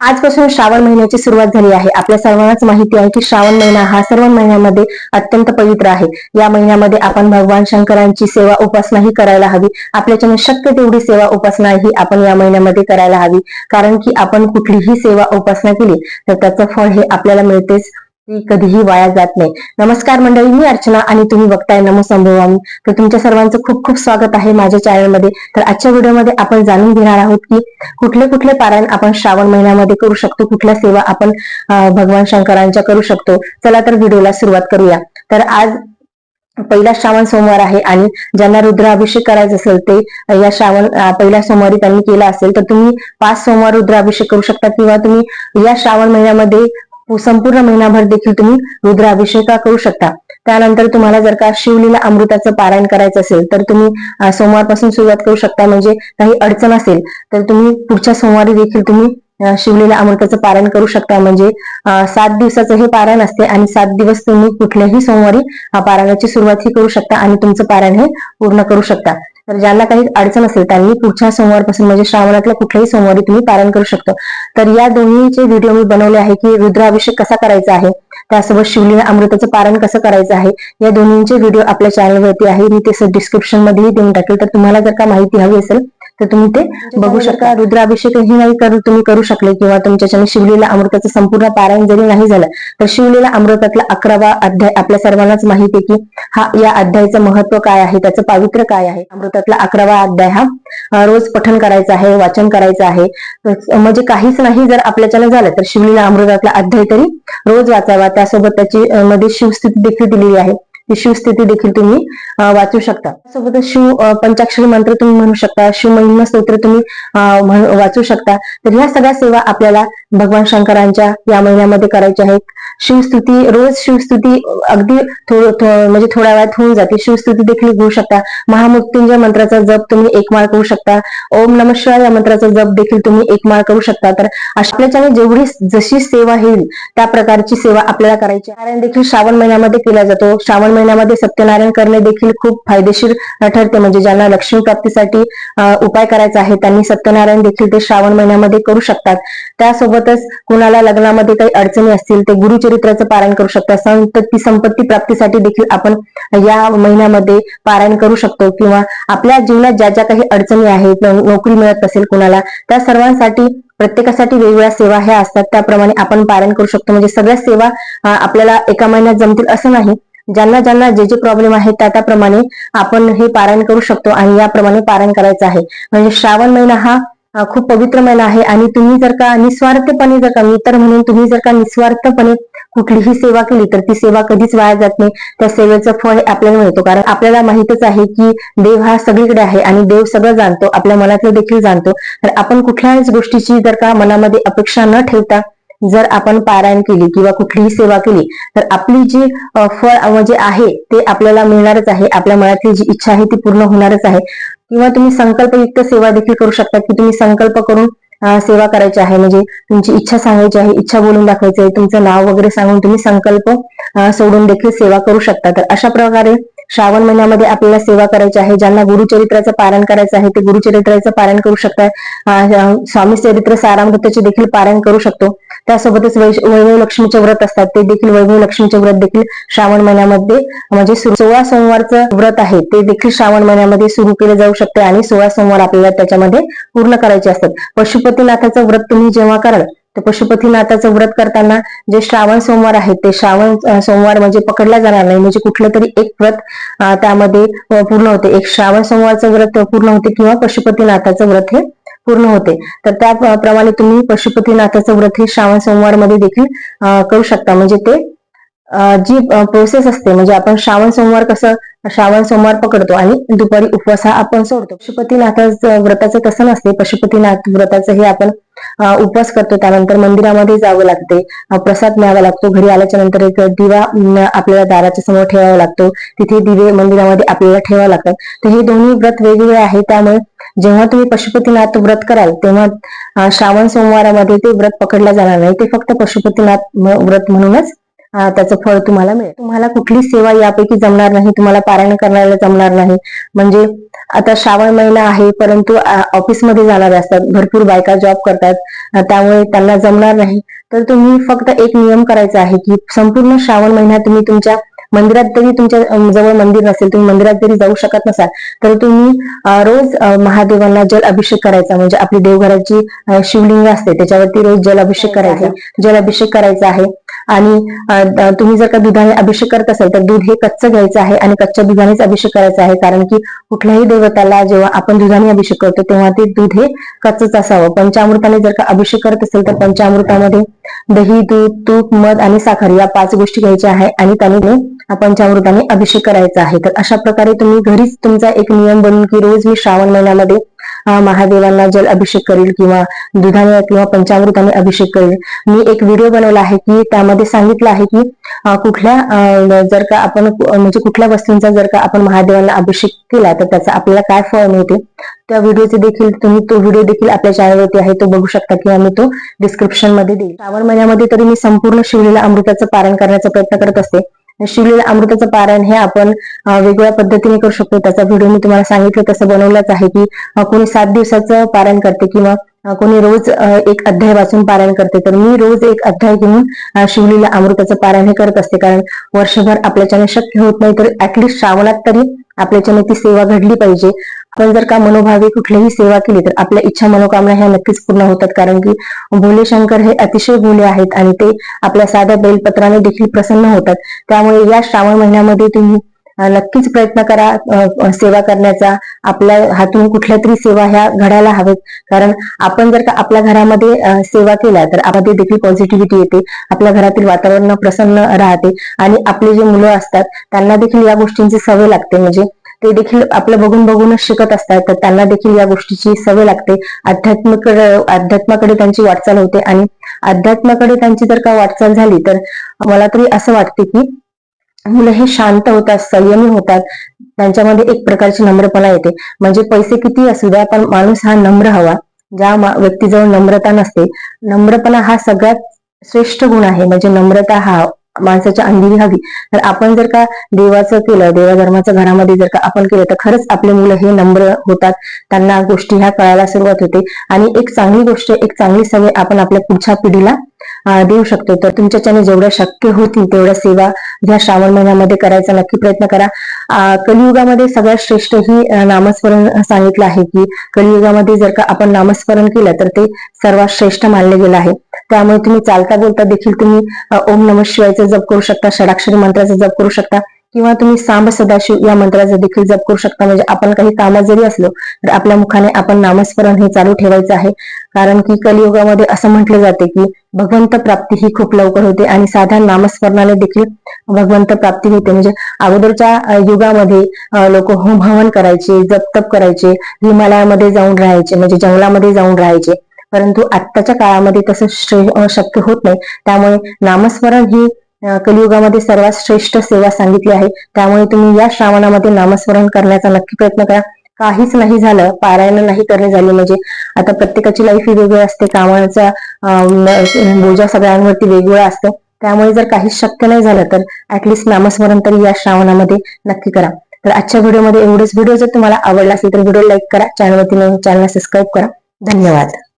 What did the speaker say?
आजपासून श्रावण महिन्याची सुरुवात झाली आहे. आपल्या सर्वांनाच माहिती आहे की श्रावण महिना हा सर्व महिन्यामध्ये अत्यंत पवित्र आहे. या महिन्यामध्ये आपण भगवान शंकरांची सेवा उपासनाही करायला हवी. आपल्याच्यानं शक्य तेवढी सेवा उपासना ही आपण या महिन्यामध्ये करायला हवी. कारण की आपण कुठलीही सेवा उपासना केली तर त्याचं फळ हे आपल्याला मिळतेच. ती कधीही वाया जात नाही. नमस्कार मंडळी मी अर्चना आणि तुम्ही बघताय नमो संभवामी. तर तुमच्या सर्वांचं खूप खूप स्वागत आहे माझ्या चॅनलमध्ये तर आजच्या व्हिडिओमध्ये आपण जाणून घेणार आहोत की कुठले कुठले पारायण आपण श्रावण महिन्यामध्ये करू शकतो कुठल्या सेवा आपण भगवान शंकरांच्या करू शकतो. चला तर व्हिडिओला सुरुवात करूया. तर आज पहिला श्रावण सोमवार आहे आणि ज्यांना रुद्राभिषेक करायचा असेल ते या श्रावण पहिल्या सोमवारी त्यांनी केला असेल तर तुम्ही पाच सोमवार रुद्राभिषेक करू शकता किंवा तुम्ही या श्रावण महिन्यामध्ये हो, संपूर्ण महिनाभर देखील तुम्ही रुद्राभिषेक करू शकता. त्यानंतर तुम्हाला जर का शिवलीला अमृताचं पारायण करायचं असेल तर तुम्ही सोमवारपासून सुरुवात करू शकता. म्हणजे काही अडचण असेल तर तुम्ही पुढच्या सोमवारी देखील तुम्ही अं, शिवलीला अमृताचं पारायण करू शकता. म्हणजे सात दिवसाचं हे पारायण असते आणि सात दिवस तुम्ही कुठल्याही सोमवारी पारायणाची सुरुवात ही करू शकता आणि तुमचं पारायण हे पूर्ण करू शकता. तर ज्यांना काही अडचण असेल त्यांनी पुढच्या सोमवारपासून म्हणजे श्रावणातल्या कुठल्याही सोमवारी तुम्ही पारण करू शकता. तर या दोन्हीचे व्हिडिओ मी बनवले आहे की रुद्राभिषेक कसा करायचा आहे त्यासोबत शिवलीला अमृताचं पारण कसं करायचं आहे या दोन्हींचे व्हिडिओ आपल्या चॅनलवरती आहे. मी ते डिस्क्रिप्शन मध्येही देऊन टाकेल. तर तुम्हाला जर का माहिती हवी असेल तर तुम्ही ते बघू शकता. रुद्राभिषेकही नाही करू तुम्ही करू शकले किंवा तुमच्याच्याने शिवलीला अमृताचं संपूर्ण पारायण जरी नाही झालं तर शिवलीला अमृतातला अकरावा अध्याय आपल्या सर्वांनाच माहिती आहे की हा या अध्यायाचं महत्त्व काय आहे त्याचं पावित्र्य काय आहे. अमृतातला अकरावा अध्याय हा रोज पठण करायचं आहे वाचन करायचं आहे. म्हणजे काहीच नाही जर आपल्याच्यानं झालं तर शिवलीला अमृतातला अध्याय तरी रोज वाचावा. त्यासोबत त्याची मध्ये शिवस्थिती देखील दिलेली आहे. ही शिवस्थिती देखील तुम्ही वाचू शकता. सोबतच शिव पंचाक्षरी मंत्र तुम्ही म्हणू शकता शिव महिमा स्तोत्र तुम्ही वाचू शकता. तर ह्या सगळ्या सेवा आपल्याला भगवान शंकरांच्या या महिन्यामध्ये करायच्या आहेत. शिवस्तुती रोज शिवस्तुती अगदी थो- थो- म्हणजे थोड्या वेळात होऊन जाते. शिवस्तुती देखील घेऊ शकता. महामृत्युंजय मंत्राचा जप तुम्ही एक माळ करू शकता. ओम नम शिवाय या मंत्राचा जप देखील तुम्ही एक माळ करू शकता. तर आपल्याच्याने जेवढी जशी सेवा येईल त्या प्रकारची सेवा आपल्याला करायची कारण देखील श्रावण महिन्यामध्ये केला जातो. श्रावण महिन्यामध्ये सत्यनारायण करणे देखील खूप फायदेशीर ठरते. म्हणजे ज्यांना लक्ष्मी प्राप्तीसाठी उपाय करायचा आहे त्यांनी सत्यनारायण देखील ते श्रावण महिन्यामध्ये करू शकतात. त्यासोबतच कुणाला लग्नामध्ये काही अडचणी असतील ते गुरुचरित्राचं पारायण करू शकतात. संतती संपत्ती प्राप्तीसाठी देखील आपण या महिन्यामध्ये पारायण करू शकतो. किंवा आपल्या जीवनात ज्या ज्या काही अडचणी आहेत नोकरी मिळत नसेल कुणाला त्या सर्वांसाठी प्रत्येकासाठी वेगवेगळ्या सेवा ह्या असतात. त्याप्रमाणे आपण पारायण करू शकतो. म्हणजे सगळ्या सेवा आपल्याला एका महिन्यात जमतील असं नाही. ज्यांना ज्यांना जे जे प्रॉब्लेम आहे त्या त्याप्रमाणे आपण हे पारायण करू शकतो आणि याप्रमाणे पारायण करायचं आहे. म्हणजे श्रावण महिना हा खूप पवित्र महिना आहे आणि तुम्ही जर का निस्वार्थपणे जर का मी तर म्हणून तुम्ही जर का निस्वार्थपणे कुठलीही सेवा केली तर ती सेवा कधीच वाया जात नाही. त्या सेवेचं फळ आपल्याला मिळतो. कारण आपल्याला माहितच आहे की देव हा सगळीकडे आहे आणि देव सगळं जाणतो आपल्या मनातलं देखील जाणतो. तर आपण कुठल्याच गोष्टीची जर का मनामध्ये अपेक्षा न ठेवता जर आपण पारायण केली किंवा कुठलीही सेवा केली तर आपली जी फळ जे आहे ते आपल्याला मिळणारच आहे. आपल्या मनातली जी इच्छा आहे ती पूर्ण होणारच आहे. किंवा तुम्ही संकल्पयुक्त सेवा देखील करू शकता की तुम्ही संकल्प करून सेवा करायची आहे. म्हणजे तुमची इच्छा सांगायची आहे इच्छा बोलून दाखवायची आहे तुमचं नाव वगैरे सांगून तुम्ही संकल्प सोडून देखील सेवा करू शकता. तर अशा प्रकारे श्रावण महिन्यामध्ये आपल्याला सेवा करायची आहे. ज्यांना गुरुचरित्राचं पारायण करायचं आहे ते गुरुचरित्राचं पारायण करू शकतात स्वामी चरित्र सारामृताचे देखील पारायण करू शकतो. त्यासोबतच वैश- वैभव लक्ष्मीचे व्रत असतात. ते देखील वैभव लक्ष्मीचे व्रत देखील श्रावण महिन्यामध्ये म्हणजे सोळा सोमवारचं व्रत आहे. ते देखील श्रावण महिन्यामध्ये सुरू केले जाऊ शकते आणि सोळा सोमवार आपल्याला त्याच्यामध्ये पूर्ण करायचे असतात. पशुपतीनाथाचं व्रत तुम्ही जेव्हा कराल तर पशुपतीनाथाचं व्रत करताना जे श्रावण सोमवार आहेत ते श्रावण सोमवार म्हणजे पकडला जाणार नाही. म्हणजे कुठलं तरी एक व्रत त्यामध्ये पूर्ण होते. एक श्रावण सोमवारचं व्रत पूर्ण होते किंवा पशुपतीनाथाचं व्रत हे पूर्ण होते. तर त्याप्रमाणे तुम्ही पशुपतीनाथाचं व्रत हे श्रावण सोमवारमध्ये देखील करू शकता. म्हणजे ते जी प्रोसेस असते म्हणजे आपण श्रावण सोमवार कसं श्रावण सोमवार पकडतो आणि दुपारी उपवास हा आपण सोडतो. पशुपतीनाथाचं व्रताचं तसं नसते. पशुपतीनाथ व्रताचं हे आपण उपवास करतो. त्यानंतर मंदिरामध्ये जावं लागते. प्रसाद न्यावा लागतो. घरी आल्याच्यानंतर एक दिवा आपल्याला दाराच्या समोर ठेवावा लागतो. तिथे दिवे मंदिरामध्ये आपल्याला ठेवावा लागतात. तर हे दोन्ही व्रत वेगवेगळे आहे त्यामुळे जेव्हा तुम्ही पशुपतीनाथ व्रत कराल तेव्हा श्रावण सोमवारामध्ये ते व्रत पकडला जाणार नाही. ते फक्त पशुपतीनाथ व्रत म्हणूनच त्याचं फळ तुम्हाला मिळेल. तुम्हाला कुठली सेवा यापैकी जमणार नाही तुम्हाला पारायण करायला जमणार नाही. म्हणजे आता श्रावण महिना आहे परंतु ऑफिसमध्ये जाणारे असतात भरपूर बायका जॉब करतात त्यामुळे त्यांना जमणार नाही. तर तुम्ही फक्त एक नियम करायचा आहे की संपूर्ण श्रावण महिना तुम्ही तुमच्या मंदिरात जरी तुमच्या जवळ मंदिर नसेल तुम्ही मंदिरात जरी जाऊ शकत नसाल तर तुम्ही रोज महादेवांना जल अभिषेक करायचा. म्हणजे आपली देवघराची शिवलिंग असते त्याच्यावरती रोज जल अभिषेक करायचा. आहे जल अभिषेक करायचा आहे. आणि तुम्ही जर का दुधाने अभिषेक करत असाल तर दूध हे कच्चं घ्यायचं आहे आणि कच्च्या दुधानेच अभिषेक करायचा आहे. कारण की कुठल्याही देवताला जेव्हा आपण दुधाने अभिषेक करतो तेव्हा ते दूध हे कच्चच असावं. पंचामृताने जर का अभिषेक करत असेल तर पंचामृतामध्ये दही दूध तूप मध आणि साखर या पाच गोष्टी घ्यायच्या आहे आणि त्याने पंचामृताने अभिषेक करायचा आहे तर अशा प्रकारे तुम्ही घरीच तुमचा एक नियम बनवून की रोज मी श्रावण महिन्यामध्ये महादेवांना जल अभिषेक करेल किंवा दुधाने किंवा पंचामृताने अभिषेक करेल. मी एक व्हिडिओ बनवला आहे की त्यामध्ये सांगितलं आहे की कुठल्या जर का आपण म्हणजे कुठल्या वस्तूंचा जर का आपण महादेवांना अभिषेक केला तर त्याचा आपल्याला काय फळ मिळते? त्या व्हिडिओचे देखील तुम्ही तो व्हिडिओ देखील आपल्या चॅनलवरती आहे तो बघू शकता किंवा मी तो डिस्क्रिप्शनमध्ये देईल. श्रावण महिन्यामध्ये तरी मी संपूर्ण शिवलेल्या अमृताचं पारण करण्याचा प्रयत्न करत असते. शिवलेल्या अमृताचं पारायण हे आपण वेगवेगळ्या पद्धतीने करू शकतो. त्याचा व्हिडिओ मी तुम्हाला सांगितलं तसं बनवलाच आहे की कोणी सात दिवसाचं पारायण करते किंवा कोणी रोज एक अध्याय वाचून पारायण करते. तर मी रोज एक अध्याय घेऊन शिवलीला अमृताचं पारायण हे करत असते. कारण वर्षभर आपल्याच्याने शक्य होत नाही तर ऍटलिस्ट श्रावणात तरी आपल्याच्याने ती सेवा घडली पाहिजे. आपण जर का मनोभावे कुठलीही सेवा केली तर आपल्या इच्छा मनोकामना ह्या नक्कीच पूर्ण होतात. कारण की भोले शंकर हे अतिशय भोले आहेत आणि ते आपल्या साध्या बेलपत्राने देखील प्रसन्न होतात. त्यामुळे या श्रावण महिन्यामध्ये तुम्ही नक्कीच प्रयत्न करा सेवा करण्याचा. आपल्या हातून कुठल्या तरी सेवा ह्या घडायला हवेत. कारण आपण जर का आपल्या घरामध्ये सेवा केल्या तर आपल्यामध्ये देखील पॉझिटिव्हिटी येते. आपल्या घरातील वातावरण प्रसन्न राहते. आणि आपले जे मुलं असतात त्यांना देखील या गोष्टींची सवय लागते. म्हणजे ते देखील आपलं बघून बघूनच शिकत असतात. तर त्यांना देखील या गोष्टीची सवय लागते. आध्यात्मिक अध्यात्माकडे त्यांची वाटचाल होते. आणि अध्यात्माकडे त्यांची जर का वाटचाल झाली तर मला तरी असं वाटते की मुलं हे शांत होतात संयमी होतात. त्यांच्यामध्ये एक प्रकारची नम्रपणा येते. म्हणजे पैसे किती असू द्या पण माणूस हा नम्र हवा. ज्या व्यक्तीजवळ नम्रता नसते नम्रपणा हा सगळ्यात श्रेष्ठ गुण आहे. म्हणजे नम्रता हा माणसाच्या अंगी हवी. तर आपण जर का देवाचं केलं देवाधर्माच्या घरामध्ये जर का आपण केलं तर खरंच आपले मुलं हे नम्र होतात. त्यांना गोष्टी ह्या कळायला सुरुवात होते. आणि एक चांगली गोष्ट एक चांगली सवय आपण आपल्या पुढच्या पिढीला देऊ शकतो तर तुमच्याच्याने जेवढ्या शक्य होतील तेवढ्या सेवा ह्या श्रावण महिन्यामध्ये करायचा. नक्की प्रयत्न करा. कलियुगामध्ये सगळ्यात श्रेष्ठ ही नामस्मरण सांगितलं आहे की कलियुगामध्ये जर का आपण नामस्मरण केलं तर ते सर्वात श्रेष्ठ मानले गेलं आहे. त्यामुळे तुम्ही चालता बोलता देखील तुम्ही ओम नम शिवायचा जप करू शकता षडाक्षरी मंत्राचा जप करू शकता. किंवा तुम्ही सांब सदाशिव या मंत्राचा देखील जप करू शकता. म्हणजे आपण काही कामात जरी असलो तर आपल्या मुखाने आपण नामस्मरण हे चालू ठेवायचं आहे. कारण की कलियुगामध्ये असं म्हटलं जाते की भगवंत प्राप्ती ही खूप लवकर होते आणि साध्या नामस्मरणाने देखील भगवंत प्राप्ती होते. म्हणजे अगोदरच्या युगामध्ये लोक होम हवन करायचे जप तप करायचे हिमालयामध्ये जाऊन राहायचे म्हणजे जंगलामध्ये जाऊन राहायचे. परंतु आत्ताच्या काळामध्ये तसं शक्य होत नाही. त्यामुळे नामस्मरण ही कलियुगामध्ये सर्वात श्रेष्ठ सेवा सांगितली आहे. त्यामुळे तुम्ही या श्रावणामध्ये नामस्मरण करण्याचा नक्की प्रयत्न करा. काहीच नाही झालं पारायण नाही करणे झाले म्हणजे. आता प्रत्येकाची लाईफ ही वेगळी असते कामाचा बोजा सगळ्यांवरती वेगवेगळा असतं. त्यामुळे जर काही शक्य नाही झालं तर ऍटलिस्ट नामस्मरण तरी या श्रावणामध्ये नक्की करा. तर आजच्या व्हिडिओमध्ये एवढेच. व्हिडिओ जर तुम्हाला आवडला असेल तर व्हिडिओ लाईक करा. चॅनलवरती चॅनलला सबस्क्राईब करा. धन्यवाद.